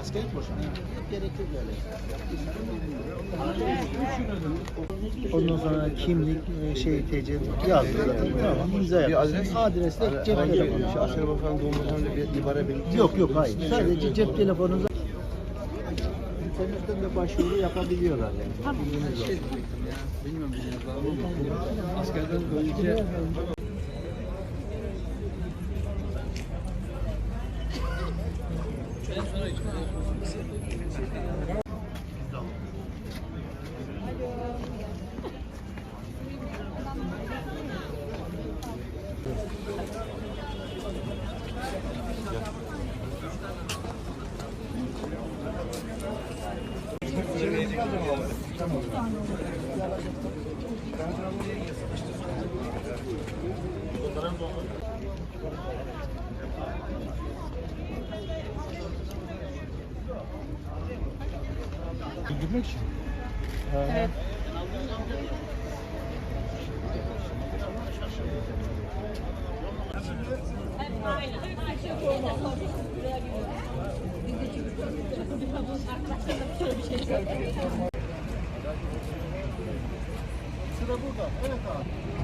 Askeri koşun. Gerek yok. Ondan sonra kimlik, e, şey, TC yazdı zaten. Tamam, imza yaptı. Bir adres- Adresle cep telefonu. Şu Askeri Bakanı doğumdan önce bir ibare belirtti. Yok yok hayır. Sadece cep telefonunuza internetten de başvuru yapabiliyorlar yani. Tamam. Bilmiyorum bilmiyorum. Askerden önce Fotoğraf Bildirmek için. Evet. Sıra burada. Evet abi.